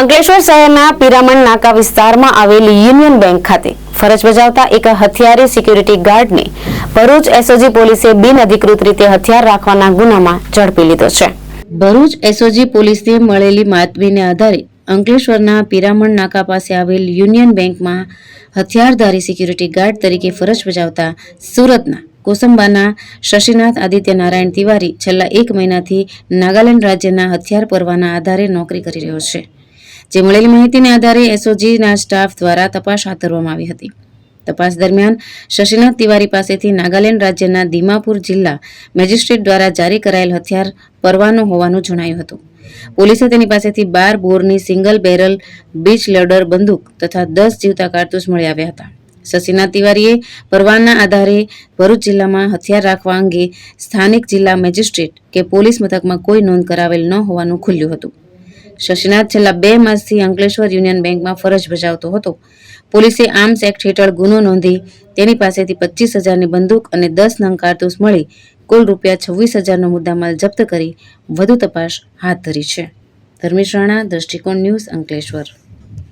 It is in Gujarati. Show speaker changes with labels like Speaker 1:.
Speaker 1: અંકલેશ્વર શહેરના પિરામણ નાકા વિસ્તારમાં આવેલી યુનિયન બેંક ખાતે ફરજ બજાવતા એક હથિયારી સિક્યુરિટી ગાર્ડને ભરૂચ એસઓજી પોલીસે બિનઅધિકૃત રીતે હથિયાર રાખવાના ગુનામાં ઝડપી લીધો છે. ભરૂચ એસઓજી પોલીસને મળેલી બાતમીને આધારે અંકલેશ્વરના પિરામણ નાકા પાસે આવેલ યુનિયન બેંકમાં હથિયારધારી સિક્યુરિટી ગાર્ડ તરીકે ફરજ બજાવતા સુરતના કોસંબાના શશીનાથ આદિત્ય નારાયણ તિવારી છેલ્લા એક મહિનાથી નાગાલેન્ડ રાજ્યના હથિયાર પરવાના આધારે નોકરી કરી રહ્યો છે. જે મળેલી માહિતીને આધારે એસઓજીના સ્ટાફ દ્વારા તપાસ હાથ ધરવામાં આવી હતી. તપાસ દરમિયાન શશીનાથ તિવારી પાસેથી નાગાલેન્ડ રાજ્યના દીમાપુર જિલ્લા મેજિસ્ટ્રેટ દ્વારા જારી કરાયેલ હથિયાર પરવાનો હોવાનું જણાયું હતું. પોલીસે તેની પાસેથી બાર બોરની સિંગલ બેરલ, બીચ લડર બંદૂક તથા દસ જીવતા કારતૂસ મળી આવ્યા હતા. શશીનાથ તિવારીએ પરવાના આધારે ભરૂચ જિલ્લામાં હથિયાર રાખવા અંગે સ્થાનિક જિલ્લા મેજિસ્ટ્રેટ કે પોલીસ મથકમાં કોઈ નોંધ કરાવેલ ન હોવાનું ખુલ્યું હતું. શશીનાથ છેલ્લા બે માસથી અંકલેશ્વર યુનિયન બેંકમાં ફરજ બજાવતો હતો. પોલીસે આર્મ્સ એક્ટ હેઠળ ગુનો નોંધી તેની પાસેથી પચીસ હજારની બંદૂક અને દસ નંગ કારતૂસ મળી કુલ રૂપિયા છવ્વીસ હજારનો મુદ્દામાલ જપ્ત કરી વધુ તપાસ હાથ ધરી છે. ધર્મેશ રાણા, દ્રષ્ટિકોણ ન્યૂઝ અંકલેશ્વર.